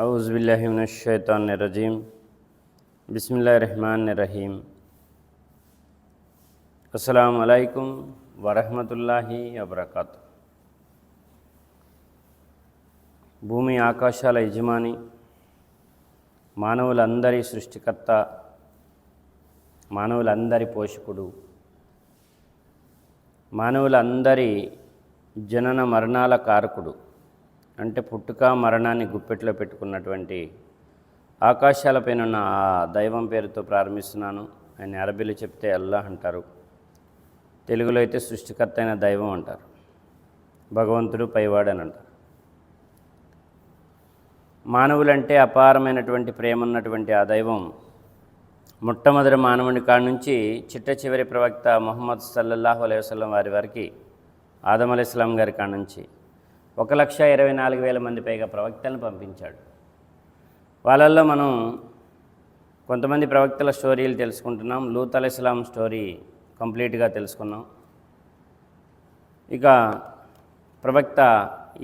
ఔజుబిల్లాహిమినషైతాన్రజీం బిస్మిల్లా రహమాన్ రహీం అస్సలం అయికం వరహమతుల్లాహి వబర్కాతు భూమి ఆకాశాల యజమాని మానవులందరి సృష్టికర్త మానవులందరి పోషకుడు మానవులందరి జనన మరణాల కారకుడు. అంటే పుట్టుక మరణాన్ని గుప్పెట్లో పెట్టుకున్నటువంటి ఆకాశాలపైన ఉన్న ఆ దైవం పేరుతో ప్రారంభిస్తున్నాను. ఆయన అరబీలో చెప్తే అల్లాహ్ అంటారు. తెలుగులో అయితే సృష్టికర్త అయిన దైవం అంటారు. భగవంతుడు పైవాడు అని అంటారు. మానవులంటే అపారమైనటువంటి ప్రేమ ఉన్నటువంటి ఆ దైవం మొట్టమొదటి మానవుని కాడ నుంచి చిట్ట చివరి ప్రవక్త మొహమ్మద్ సల్లల్లాహు అలైవసం వారి వారికి ఆదం అలైస్లాం ఇస్లాం గారి కాడ నుంచి ఒక లక్ష ఇరవై నాలుగు వేల మంది పైగా ప్రవక్తలను పంపించాడు. వాళ్ళల్లో మనం కొంతమంది ప్రవక్తల స్టోరీలు తెలుసుకుంటున్నాం. లూత్ అలీ ఇస్లాం స్టోరీ కంప్లీట్గా తెలుసుకున్నాం. ఇక ప్రవక్త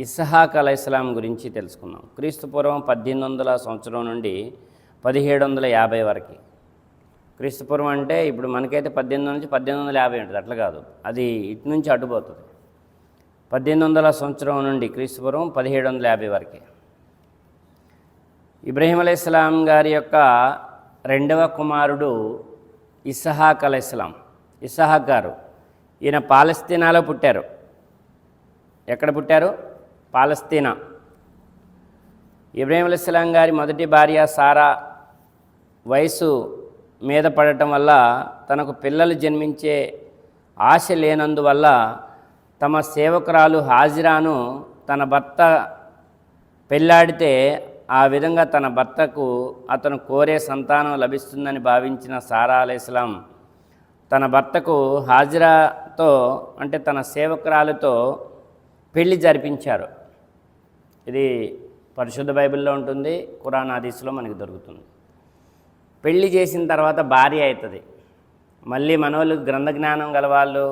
ఇస్హాక్ అలైస్లాం ఇస్లాం గురించి తెలుసుకున్నాం క్రీస్తు పూర్వం పద్దెనిమిది వందల సంవత్సరం నుండి పదిహేడు వందల యాభై వరకు. క్రీస్తుపూర్వం అంటే ఇప్పుడు మనకైతే పద్దెనిమిది నుంచి పద్దెనిమిది వందల యాభై ఉంటుంది అట్లా కాదు. అది ఇటు నుంచి అడ్డుపోతుంది పద్దెనిమిది వందల సంవత్సరం నుండి క్రీస్తుపూర్వం పదిహేడు వందల యాభై వరకే. ఇబ్రహీం ఇస్లాం గారి యొక్క రెండవ కుమారుడు ఇస్హాక్ ఇస్లాం ఇస్హాక్ గారు ఈయన పాలస్తీనాలో పుట్టారు. ఎక్కడ పుట్టారు? పాలస్తీనా. ఇబ్రాహీం ఇస్లాం గారి మొదటి భార్య సారా వయసు మీద పడటం వల్ల తనకు పిల్లలు జన్మించే ఆశ లేనందువల్ల తమ సేవకురాలు హాజిరాను తన భర్త పెళ్ళాడితే ఆ విధంగా తన భర్తకు అతను కోరే సంతానం లభిస్తుందని భావించిన సారా అలైస్లాం తన భర్తకు హాజిరాతో అంటే తన సేవకురాలతో పెళ్ళి జరిపించారు. ఇది పరిశుద్ధ బైబిల్లో ఉంటుంది కురాన్ హదీస్లో మనకి దొరుకుతుంది. పెళ్ళి చేసిన తర్వాత భార్య అవుతుంది. మళ్ళీ మనోళ్ళు గ్రంథ జ్ఞానం గలవాళ్ళు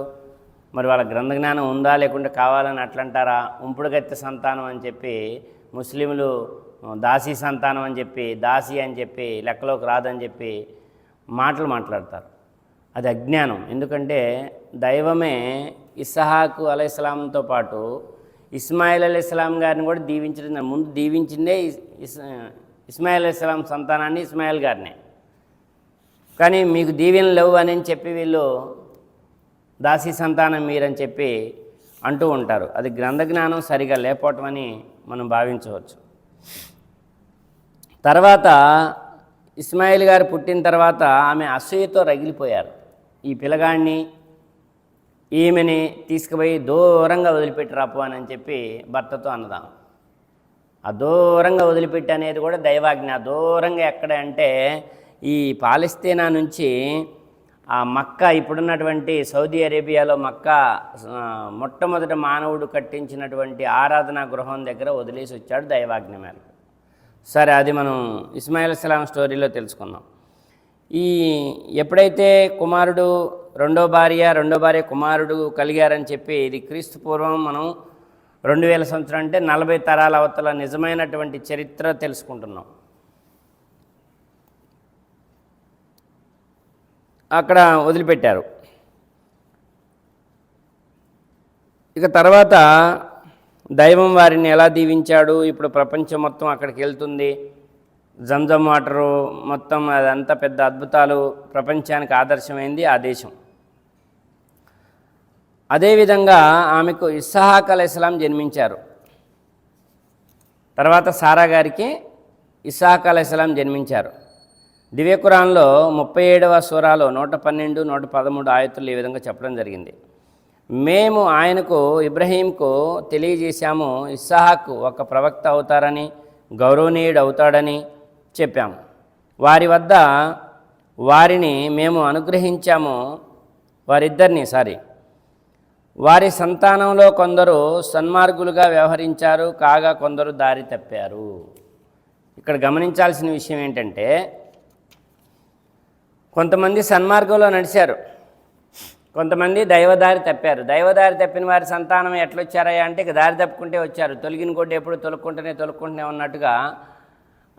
మరి వాళ్ళ గ్రంథ జ్ఞానం ఉందా లేకుంటే కావాలని అట్లంటారా? ఉంపుడుగత్తె సంతానం అని చెప్పి ముస్లింలు దాసీ సంతానం అని చెప్పి దాసీ అని చెప్పి లెక్కలోకి రాదని చెప్పి మాటలు మాట్లాడతారు. అది అజ్ఞానం. ఎందుకంటే దైవమే ఇస్సహాకు అలైస్లాంతో పాటు ఇస్మాయిల్ అలైస్లాం గారిని కూడా దీవించడం ముందు దీవించిందే ఇస్ ఇస్ ఇస్మాయిల్ అలైస్లాం సంతానాన్ని ఇస్మాయిల్ గారిని. కానీ మీకు దీవెనలు లేవు అని చెప్పి వీళ్ళు దాసి సంతానం మీరని చెప్పి అంటూ ఉంటారు. అది గ్రంథ జ్ఞానం సరిగా లేకపోవటం అని మనం భావించవచ్చు. తర్వాత ఇస్మాయిల్ గారు పుట్టిన తర్వాత ఆమె అసూయతో రగిలిపోయారు. ఈ పిల్లగాడిని ఈమెని తీసుకుపోయి దూరంగా వదిలిపెట్టి రాపు అని చెప్పి భర్తతో అన్నదాం. ఆ దూరంగా వదిలిపెట్టి అనేది కూడా దైవాజ్ఞ. దూరంగా ఎక్కడ అంటే ఈ పాలస్తీనా నుంచి ఆ మక్క ఇప్పుడున్నటువంటి సౌదీ అరేబియాలో మక్క మొట్టమొదట మొట్టమొదటి మానవుడు కట్టించినటువంటి ఆరాధనా గృహం దగ్గర వదిలేసి వచ్చాడు దైవాగ్ని మేరకు. సరే అది మనం ఇస్మాయిల్ సలాం స్టోరీలో తెలుసుకుందాం. ఈ ఎప్పుడైతే కుమారుడు రెండో భార్య రెండో భార్య కుమారుడు కలిగారని చెప్పి ఇది క్రీస్తు పూర్వం మనం రెండు వేల సంవత్సరం అంటే నలభై తరాల అవతల నిజమైనటువంటి చరిత్ర తెలుసుకుంటున్నాం. అక్కడ వదిలిపెట్టారు. ఇక తర్వాత దైవం వారిని ఎలా దీవించాడు? ఇప్పుడు ప్రపంచం మొత్తం అక్కడికి వెళ్తుంది. జంజం వాటరు మొత్తం అదంతా పెద్ద అద్భుతాలు. ప్రపంచానికి ఆదర్శమైంది ఆ దేశం. అదేవిధంగా ఆమెకు ఇస్సాహాక్ అలైస్లాం జన్మించారు. తర్వాత సారా గారికి ఇస్సాహాక్ అలైస్లాం జన్మించారు. దివ్యకురాన్లో ముప్పై ఏడవ సూరాలో నూట పన్నెండు నూట పదమూడు ఆయతులు ఈ విధంగా చెప్పడం జరిగింది. మేము ఆయనకు ఇబ్రహీంకు తెలియజేశాము ఇస్సాహాకు ఒక ప్రవక్త అవుతారని గౌరవనీయుడు అవుతాడని చెప్పాము. వారి వద్ద వారిని మేము అనుగ్రహించాము వారిద్దరిని సారీ. వారి సంతానంలో కొందరు సన్మార్గులుగా వ్యవహరించారు కాగా కొందరు దారి తప్పారు. ఇక్కడ గమనించాల్సిన విషయం ఏంటంటే కొంతమంది సన్మార్గంలో నడిచారు. కొంతమంది దైవదారి తప్పారు. దైవదారి తప్పిన వారి సంతానం ఎట్లొచ్చారయ్యా అంటే ఇక దారి తప్పుకుంటే వచ్చారు. తొలగిన కొడ్డు ఎప్పుడు తొలుక్కుంటూనే తొలుక్కుంటూనే ఉన్నట్టుగా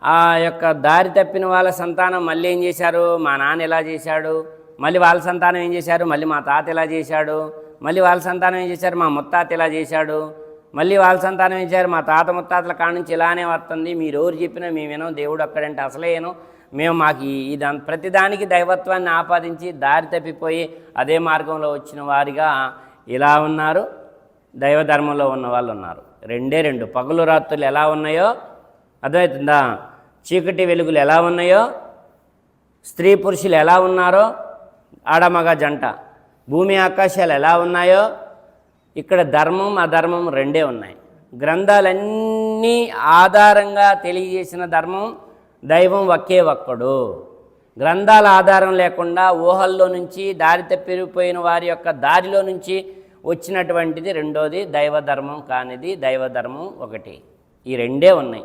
ఆ యొక్క దారి తప్పిన వాళ్ళ సంతానం మళ్ళీ ఏం చేశారు? మా నాన్న ఎలా చేశాడు? మళ్ళీ వాళ్ళ సంతానం ఏం చేశారు? మళ్ళీ మా తాత ఎలా చేశాడు? మళ్ళీ వాళ్ళ సంతానం ఏం చేశారు? మా ముత్తాత ఎలా చేశాడు? మళ్ళీ వాళ్ళ సంతానం ఇచ్చారు మా తాత ముత్తాతల కాడ నుంచి ఇలానే వస్తుంది. మీరు ఎవరు చెప్పినా మేము వినం దేవుడు అక్కడంటే అసలేను మేము మాకు ఈ- ఇది ప్రతిదానికి దైవత్వాన్ని ఆపాదించి దారి తప్పిపోయి అదే మార్గంలో వచ్చిన వారిగా ఇలా ఉన్నారు. దైవ ధర్మంలో ఉన్న వాళ్ళు ఉన్నారు. రెండే రెండు. పగులు రాత్రులు ఎలా ఉన్నాయో? అర్థమవుతుందా? చీకటి వెలుగులు ఎలా ఉన్నాయో? స్త్రీ పురుషులు ఎలా ఉన్నారో? ఆడమగ జంట. భూమి ఆకాశాలు ఎలా ఉన్నాయో? ఇక్కడ ధర్మం అధర్మం రెండే ఉన్నాయి. గ్రంథాలన్నీ ఆధారంగా తెలియజేసిన ధర్మం దైవం ఒకే ఒక్కడు. గ్రంథాల ఆధారం లేకుండా ఊహల్లో నుంచి దారి తప్పిపోయిన వారి యొక్క దారిలో నుంచి వచ్చినటువంటిది రెండోది దైవధర్మం కానిది దైవధర్మం ఒకటి. ఈ రెండే ఉన్నాయి.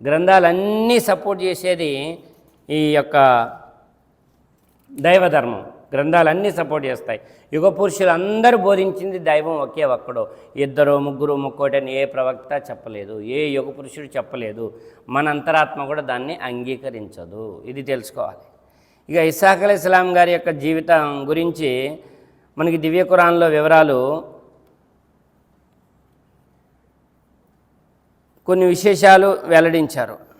గ్రంథాలన్నీ సపోర్ట్ చేసేది ఈ యొక్క దైవధర్మం. గ్రంథాలన్నీ సపోర్ట్ చేస్తాయి. యుగ పురుషులు అందరూ బోధించింది దైవం ఒకే ఒక్కడు. ఇద్దరు ముగ్గురు ముక్కోటని ఏ ప్రవక్త చెప్పలేదు. ఏ యుగ పురుషుడు చెప్పలేదు. మన అంతరాత్మ కూడా దాన్ని అంగీకరించదు. ఇది తెలుసుకోవాలి. ఇక ఇసాక్ అలీ ఇస్లాం గారి యొక్క జీవితం గురించి మనకి దివ్య కురాన్లో వివరాలు కొన్ని విశేషాలు వెల్లడించారు.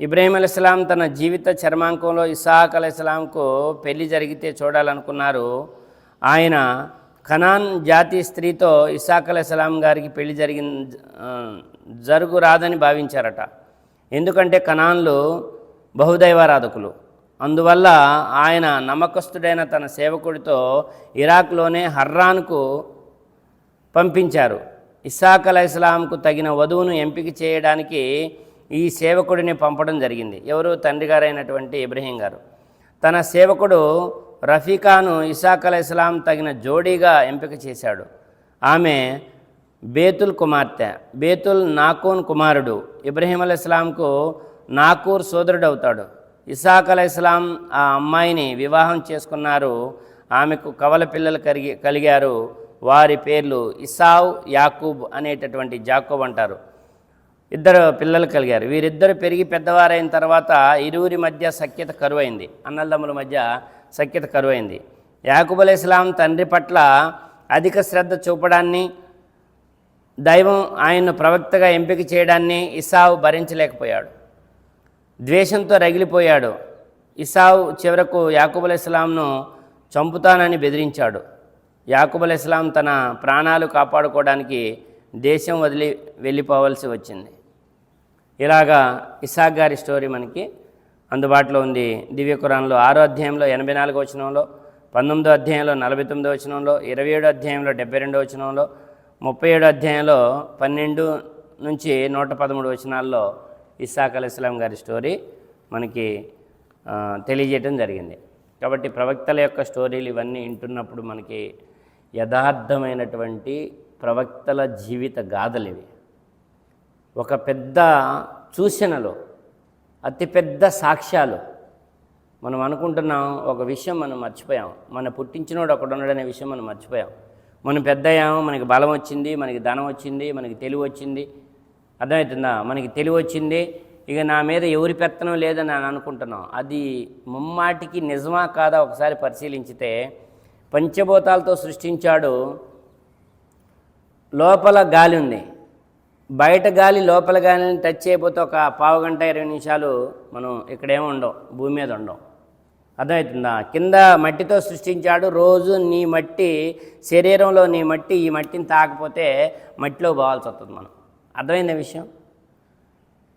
ఇబ్రాహీం అలైస్లాం తన జీవిత చర్మాంకంలో ఇసాక్ అలైస్లాంకు పెళ్ళి జరిగితే చూడాలనుకున్నారు. ఆయన ఖనాన్ జాతి స్త్రీతో ఇసాక్ అలైస్లాం గారికి పెళ్ళి జరిగిన ఆ, జరుగు రాదని భావించారట. ఎందుకంటే కనాన్లు బహుదైవారాధకులు. అందువల్ల ఆయన నమ్మకస్తుడైన తన సేవకుడితో ఇరాక్లోనే హర్రాన్కు పంపించారు. ఇస్సాక్ అలైస్లాంకు తగిన వధువును ఎంపిక చేయడానికి ఈ సేవకుడిని పంపడం జరిగింది. ఎవరు? తండ్రి గారైనటువంటి ఇబ్రహీం గారు. తన సేవకుడు రఫీకాను ఇసాక్ ఇస్లాం తగిన జోడీగా ఎంపిక చేశాడు. ఆమె బేతుల్ కుమార్తె బేతుల్ నాకూన్ కుమారుడు. ఇబ్రహీం అలై ఇస్లాంకు నాకూర్ సోదరుడు అవుతాడు ఇసాక్ అలై ఇస్లాం ఆ అమ్మాయిని వివాహం చేసుకున్నారు. ఆమెకు కవల పిల్లలు కలిగి కలిగారు. వారి పేర్లు ఇసావ్ యాకూబ్ అనేటటువంటి జాకూబ్ అంటారు. ఇద్దరు పిల్లలు కలిగారు. వీరిద్దరు పెరిగి పెద్దవారైన తర్వాత ఇరువురి మధ్య సఖ్యత కరువైంది. అన్నదమ్ముల మధ్య సఖ్యత కరువైంది. యాకుబల్ ఇస్లాం తండ్రి పట్ల అధిక శ్రద్ధ చూపడాన్ని దైవం ఆయన్ను ప్రవక్తగా ఎంపిక చేయడాన్ని ఇసావు భరించలేకపోయాడు. ద్వేషంతో రగిలిపోయాడు. ఇసావు చివరకు యాకుబల్ ఇస్లాంను చంపుతానని బెదిరించాడు. యాకుబల్ ఇస్లాం తన ప్రాణాలు కాపాడుకోవడానికి దేశం వదిలి వెళ్ళిపోవలసి వచ్చింది. ఇలాగా ఇసాక్ గారి స్టోరీ మనకి అందుబాటులో ఉంది. దివ్య కురాన్లో ఆరో అధ్యాయంలో ఎనభై నాలుగో వచనంలో పంతొమ్మిదో అధ్యాయంలో నలభై తొమ్మిదో వచనంలో ఇరవై ఏడో అధ్యాయంలో డెబ్బై రెండో వచనంలో ముప్పై ఏడో అధ్యాయంలో పన్నెండు నుంచి నూట పదమూడు వచనాల్లో ఇస్సాక్ అలీ ఇస్లాం గారి స్టోరీ మనకి తెలియజేయటం జరిగింది. కాబట్టి ప్రవక్తల యొక్క స్టోరీలు ఇవన్నీ వింటున్నప్పుడు మనకి యథార్థమైనటువంటి ప్రవక్తల జీవిత గాథలు ఇవి. ఒక పెద్ద సూచనలు అతిపెద్ద సాక్ష్యాలు. మనం అనుకుంటున్నాం ఒక విషయం మనం మర్చిపోయాం. మన పుట్టించినోడు ఒకడున్నాడనే విషయం మనం మర్చిపోయాం. మనం పెద్దయ్యాము మనకి బలం వచ్చింది మనకి ధనం వచ్చింది మనకి తెలివి వచ్చింది. అర్థమవుతుందా? మనకి తెలివి వచ్చింది. ఇక నా మీద ఎవరి పెత్తనం లేదని నేను అనుకుంటున్నాం. అది ముమ్మాటికి నిజమా కాదా ఒకసారి పరిశీలించితే పంచభూతాలతో సృష్టించాడు లోపల గాలి ఉంది. బయట గాలి లోపల గాలిని టచ్ చేయకపోతే ఒక పావు గంట ఇరవై నిమిషాలు మనం ఇక్కడేమి ఉండవు భూమి మీద ఉండవు అర్థమవుతుందా? కింద మట్టితో సృష్టించాడు రోజు నీ మట్టి శరీరంలో నీ మట్టి ఈ మట్టిని తాకపోతే మట్టిలో పోవాల్సి వస్తుంది మనం. అర్థమైంది విషయం?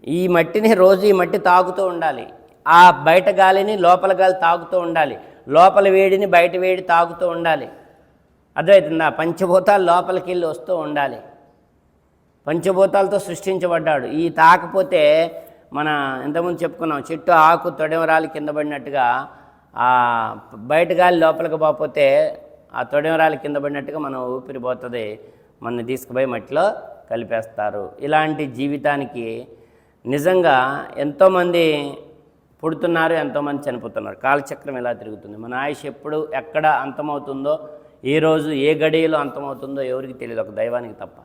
ఈ మట్టిని రోజు ఈ మట్టి తాగుతూ ఉండాలి. ఆ బయట గాలిని లోపల గాలి తాగుతూ ఉండాలి. లోపల వేడిని బయట వేడి తాగుతూ ఉండాలి. అర్థమవుతుందా? పంచభూతాలు లోపలికి వెళ్ళి వస్తూ ఉండాలి. పంచభూతాలతో సృష్టించబడ్డాడు. ఈ తాకపోతే మన ఇంతకుముందు చెప్పుకున్నాం చెట్టు ఆకు తొడెమరాలు కింద పడినట్టుగా ఆ బయట గాలి లోపలికి పోతే ఆ తొడెవరాలు కింద పడినట్టుగా మనం ఊపిరిపోతుంది మన తీసుకుపోయి మట్టిలో కలిపేస్తారు. ఇలాంటి జీవితానికి నిజంగా ఎంతోమంది పుడుతున్నారు ఎంతోమంది చనిపోతున్నారు. కాలచక్రం ఎలా తిరుగుతుంది? మన ఆయుష్ ఎప్పుడు ఎక్కడ అంతమవుతుందో ఏ రోజు ఏ గడియలో అంతమవుతుందో ఎవరికి తెలియదు. ఒక దైవానికి తప్ప.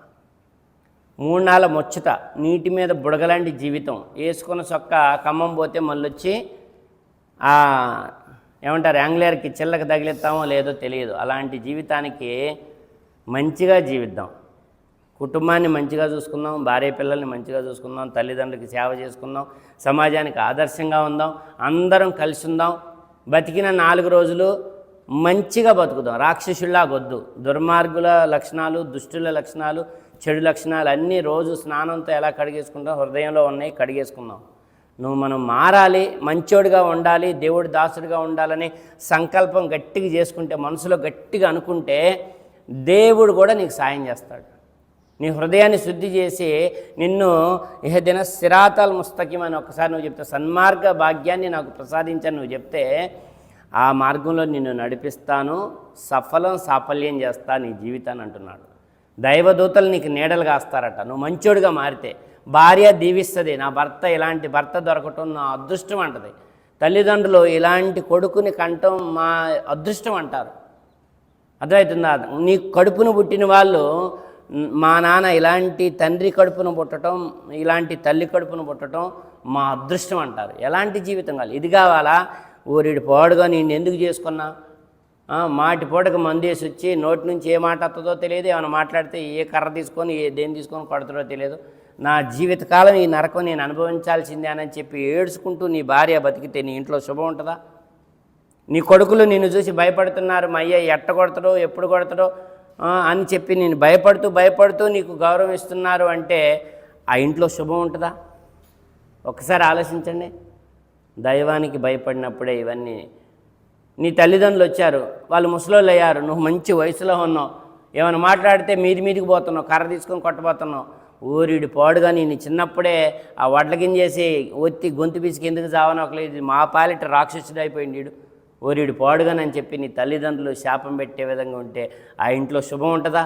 మూడు ముచ్చట నీటి మీద బుడగలాంటి జీవితం. వేసుకున్న చొక్క ఖమ్మం పోతే మళ్ళీ వచ్చి ఆ ఏమంటారు యాంగ్లేయర్కి చిల్లకి తగిలిస్తామో లేదో తెలియదు. అలాంటి జీవితానికి మంచిగా జీవిద్దాం. కుటుంబాన్ని మంచిగా చూసుకుందాం భార్య పిల్లల్ని మంచిగా చూసుకుందాం తల్లిదండ్రులకి సేవ చేసుకుందాం సమాజానికి ఆదర్శంగా ఉందాం అందరం కలిసి ఉందాం బతికిన నాలుగు రోజులు మంచిగా బతుకుదాం. రాక్షసుల్లా వద్దు దుర్మార్గుల లక్షణాలు దుష్టుల లక్షణాలు చెడు లక్షణాలు అన్నీ రోజు స్నానంతో ఎలా కడిగేసుకుంటాం? హృదయంలో ఉన్నాయి కడిగేసుకుందాం. నువ్వు మనం మారాలి మంచోడిగా ఉండాలి దేవుడి దాసుడిగా ఉండాలని సంకల్పం గట్టిగా చేసుకుంటే మనసులో గట్టిగా అనుకుంటే దేవుడు కూడా నీకు సాయం చేస్తాడు. నీ హృదయాన్ని శుద్ధి చేసి నిన్ను ఇహదిన సిరాతల్ ముస్తకిం అని ఒకసారి నువ్వు చెప్తే సన్మార్గ భాగ్యాన్ని నాకు ప్రసాదించని నువ్వు చెప్తే ఆ మార్గంలో నిన్ను నడిపిస్తాను సఫలం సాఫల్యం చేస్తా నీ జీవితాన్ని అంటున్నాడు. దైవదూతలు నీకు నీడలు కాస్తారట నువ్వు మంచోడిగా మారితే. భార్య దీవిస్తుంది. నా భర్త ఇలాంటి భర్త దొరకటం నా అదృష్టం అంటది. తల్లిదండ్రులు ఇలాంటి కొడుకుని కంటం మా అదృష్టం అంటారు. అర్థమవుతుందా నీ కడుపును పుట్టిన వాళ్ళు మా నాన్న ఇలాంటి తండ్రి కడుపును పుట్టడం ఇలాంటి తల్లి కడుపును పుట్టడం మా అదృష్టం అంటారు. ఎలాంటి జీవితం కావాలి ఇది కావాలా? ఊరిడి పోడుగా నేను ఎందుకు చేసుకున్నా? మాటి పూటకు మందేసి వచ్చి నోటి నుంచి ఏ మాట వస్తుందో తెలియదు. ఏమైనా మాట్లాడితే ఏ కర్ర తీసుకొని ఏ దేని తీసుకొని కొడతాడో తెలియదు. నా జీవితకాలం ఈ నరకం నేను అనుభవించాల్సిందే అని చెప్పి ఏడ్చుకుంటూ నీ భార్య బతికితే నీ ఇంట్లో శుభం ఉంటుందా? నీ కొడుకులు నిన్ను చూసి భయపడుతున్నారు. మా అయ్య ఎట్ట కొడతాడో ఎప్పుడు కొడతాడో అని చెప్పి నేను భయపడుతూ భయపడుతూ నీకు గౌరవం ఇస్తున్నారు అంటే ఆ ఇంట్లో శుభం ఉంటుందా? ఒకసారి ఆలోచించండి. దైవానికి భయపడినప్పుడే ఇవన్నీ నీ తల్లిదండ్రులు వచ్చారు వాళ్ళు ముసలోళ్ళు అయ్యారు నువ్వు మంచి వయసులో ఉన్నావు. ఏమైనా మాట్లాడితే మీది మీదికి పోతున్నావు కర్ర తీసుకొని కొట్టబోతున్నావు. ఊరిడి పాడుగా నేను చిన్నప్పుడే ఆ వడ్ల గింజేసి ఒత్తి గొంతు పిసికి ఎందుకు చావనొకలేదు మా పాలిట రాక్షసుడు అయిపోయింది వీడు ఓరిడు పాడుగానని చెప్పి నీ తల్లిదండ్రులు శాపం పెట్టే విధంగా ఉంటే ఆ ఇంట్లో శుభం ఉంటుందా?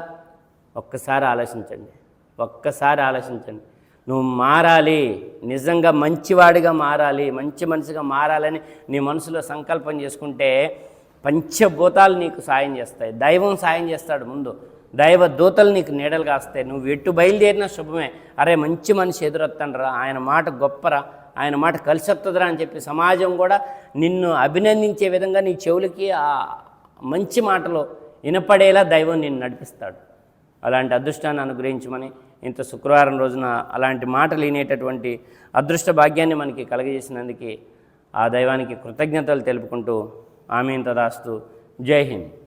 ఒక్కసారి ఆలోచించండి ఒక్కసారి ఆలోచించండి. నువ్వు మారాలి. నిజంగా మంచివాడిగా మారాలి. మంచి మనిషిగా మారాలని నీ మనసులో సంకల్పం చేసుకుంటే పంచభూతాలు నీకు సాయం చేస్తాయి. దైవం సాయం చేస్తాడు ముందు. దైవ దూతలు నీకు నీడలు కాస్తాయి. నువ్వు ఎటు బయలుదేరినా శుభమే. అరే మంచి మనిషి ఎదురొత్తండ్రా. ఆయన మాట గొప్పరా. ఆయన మాట కలిసి వస్తుందిరా అని చెప్పి సమాజం కూడా నిన్ను అభినందించే విధంగా నీ చెవులకి ఆ మంచి మాటలు వినపడేలా దైవం నిన్ను నడిపిస్తాడు. అలాంటి అదృష్టాన్ని అనుగ్రహించమని ఇంత శుక్రవారం రోజున అలాంటి మాటలు వినేటటువంటి అదృష్ట భాగ్యాన్ని మనకి కలగజేసినందుకే ఆ దైవానికి కృతజ్ఞతలు తెలుపుకుంటూ ఆమె తదాస్తు. జై హింద్.